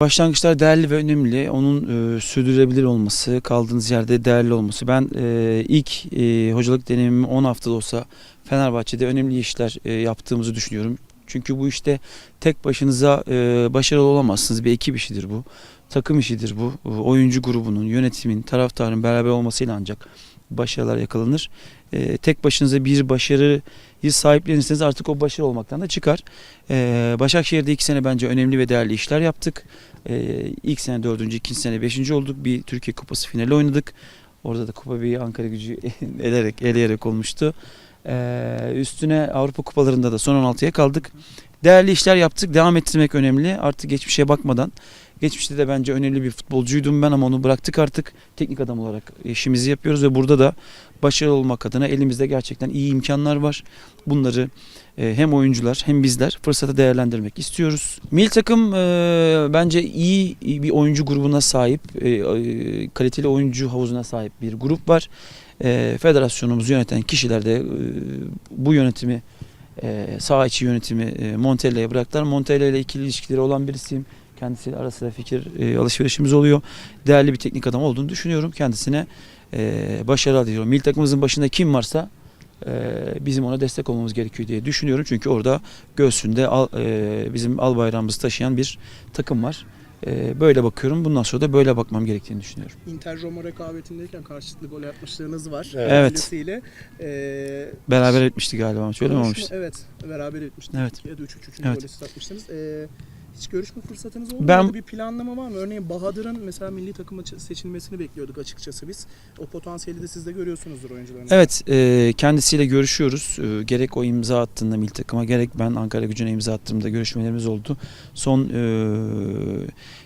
Başlangıçlar değerli ve önemli. Onun e, sürdürülebilir olması, kaldığınız yerde değerli olması. Ben e, ilk e, hocalık deneyimimi 10 haftada olsa Fenerbahçe'de önemli işler e, yaptığımızı düşünüyorum. Çünkü bu işte tek başınıza e, başarılı olamazsınız. Bir ekip işidir bu. Takım işidir bu. E, Oyuncu grubunun, yönetimin, taraftarın beraber olmasıyla ancak başarılar yakalanır. E, tek başınıza bir başarıyı sahiplenirseniz artık o başarı olmaktan da çıkar. E, Başakşehir'de iki sene bence önemli ve değerli işler yaptık. Ee, ilk sene dördüncü, ikinci sene beşinci olduk. Bir Türkiye Kupası finali oynadık. Orada da kupa bir Ankara gücü elerek, eleyerek olmuştu. Ee, üstüne Avrupa kupalarında da son 16'ya kaldık. Değerli işler yaptık. Devam ettirmek önemli. Artık geçmişe bakmadan. Geçmişte de bence önemli bir futbolcuydum ben ama onu bıraktık artık. Teknik adam olarak işimizi yapıyoruz ve burada da başarılı olmak adına elimizde gerçekten iyi imkanlar var. Bunları e, hem oyuncular hem bizler fırsatı değerlendirmek istiyoruz. Milli takım e, bence iyi, bir oyuncu grubuna sahip, e, kaliteli oyuncu havuzuna sahip bir grup var. Federasyonumuzu yöneten kişiler de bu yönetimi e, sağ içi yönetimi e, Montella'ya bıraktılar. Montella ile ikili ilişkileri olan birisiyim. Kendisiyle ara sıra fikir e, alışverişimiz oluyor. Değerli bir teknik adam olduğunu düşünüyorum. Kendisine e, başarılar diliyorum. Milli takımımızın başında kim varsa e, bizim ona destek olmamız gerekiyor diye düşünüyorum. Çünkü orada göğsünde al, e, bizim al bayrağımızı taşıyan bir takım var. E, böyle bakıyorum. Bundan sonra da böyle bakmam gerektiğini düşünüyorum. Inter Roma rekabetindeyken karşılıklı gol yapmışlığınız var. Evet. Ee, Beraber etmişti galiba maç öyle mi olmuştu? Evet. Beraber etmiştiniz. Evet. Ya da 3 3 3. Evet. golü atmıştınız. Ee, hiç görüşme fırsatınız oldu mu? Ben- bir planlama var mı? Örneğin Bahadır'ın mesela milli takıma seçilmesini bekliyorduk açıkçası biz. O potansiyeli de siz de görüyorsunuzdur oyuncuların. Evet, e, kendisiyle görüşüyoruz. E, gerek o imza attığında milli takıma gerek ben Ankara gücüne imza attığımda görüşmelerimiz oldu. Son e,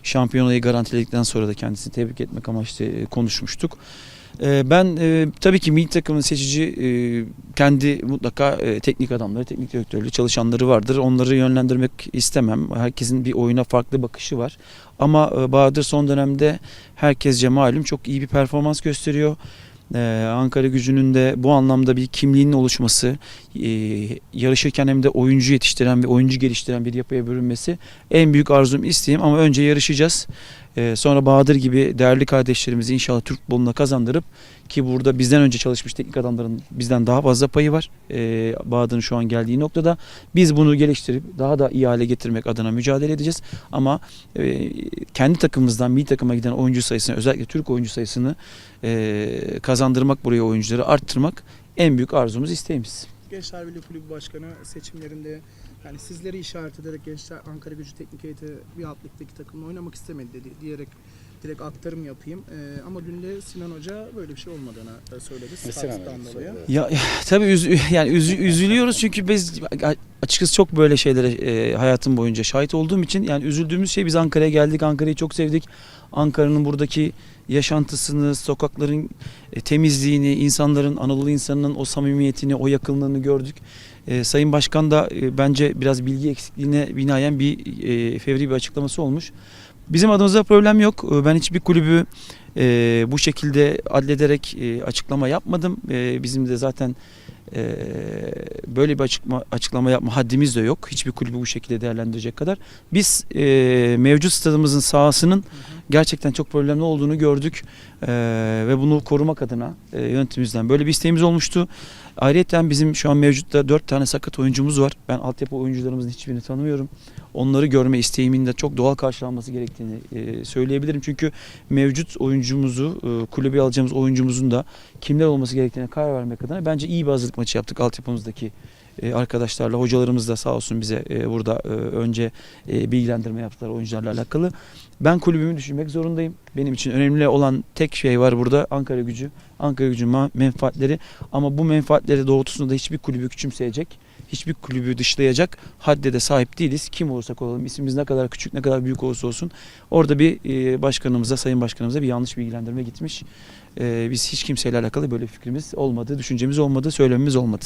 şampiyonayı garantiledikten sonra da kendisini tebrik etmek amaçlı e, konuşmuştuk. E, ben e, tabii ki milli takımın seçici e, kendi mutlaka e, teknik adamları, teknik direktörlü çalışanları vardır. Onları yönlendirmek istemem. Herkesin bir oyuna farklı bakışı var. Ama Bahadır son dönemde herkesce malum çok iyi bir performans gösteriyor. Ee, Ankara gücünün de bu anlamda bir kimliğinin oluşması, yarışırken hem de oyuncu yetiştiren ve oyuncu geliştiren bir yapıya bürünmesi en büyük arzum isteğim ama önce yarışacağız. Ee, sonra Bahadır gibi değerli kardeşlerimizi inşallah Türk futboluna kazandırıp ki burada bizden önce çalışmış teknik adamların bizden daha fazla payı var. Ee, Bahadır'ın şu an geldiği noktada biz bunu geliştirip daha da iyi hale getirmek adına mücadele edeceğiz. Ama e, kendi takımımızdan milli takıma giden oyuncu sayısını özellikle Türk oyuncu sayısını e, kazandırmak buraya oyuncuları arttırmak en büyük arzumuz isteğimiz. Gençler Birliği Kulübü Başkanı seçimlerinde yani sizleri işaret ederek Gençler Ankara Gücü Teknik Heyeti bir alt ligdeki takımla oynamak istemedi dedi diyerek direkt aktarım yapayım. Ee, ama dün de Sinan Hoca böyle bir şey olmadığını e, söyledi. Stats'tan dolayı. Ya, ya tabii üzü- yani üzü- üzülüyoruz çünkü biz açıkçası çok böyle şeylere e, hayatım boyunca şahit olduğum için yani üzüldüğümüz şey biz Ankara'ya geldik. Ankara'yı çok sevdik. Ankara'nın buradaki yaşantısını, sokakların e, temizliğini, insanların Anadolu insanının o samimiyetini, o yakınlığını gördük. E, Sayın Başkan da e, bence biraz bilgi eksikliğine binaen bir fevri bir açıklaması olmuş. Bizim adımıza problem yok. Ben hiçbir kulübü bu şekilde adlederek açıklama yapmadım. E, bizim de zaten e, böyle bir açıklama, açıklama yapma haddimiz de yok. Hiçbir kulübü bu şekilde değerlendirecek kadar. Biz e, mevcut stadımızın sahasının gerçekten çok problemli olduğunu gördük. E, ve bunu korumak adına e, yönetimimizden böyle bir isteğimiz olmuştu. Ayrıca bizim şu an mevcutta dört tane sakat oyuncumuz var. Ben altyapı oyuncularımızın hiçbirini tanımıyorum. Onları görme isteğimin de çok doğal karşılanması gerektiğini e, söyleyebilirim. Çünkü mevcut oyuncumuzu, e, kulübe alacağımız oyuncumuzun da kimler olması gerektiğine karar vermek adına bence iyi bir hazırlık maçı yaptık altyapımızdaki e, arkadaşlarla. Hocalarımız da sağ olsun bize e, burada e, önce bilgilendirme yaptılar oyuncularla alakalı. Ben kulübümü düşünmek zorundayım. Benim için önemli olan tek şey var burada Ankara gücü. Ankara ma- menfaatleri ama bu menfaatleri doğrultusunda da hiçbir kulübü küçümseyecek, hiçbir kulübü dışlayacak hadde de sahip değiliz. Kim olursak olalım, ismimiz ne kadar küçük, ne kadar büyük olursa olsun. Orada bir e, başkanımıza, sayın başkanımıza bir yanlış bilgilendirme gitmiş. E, biz hiç kimseyle alakalı böyle fikrimiz olmadı, düşüncemiz olmadı, söylememiz olmadı.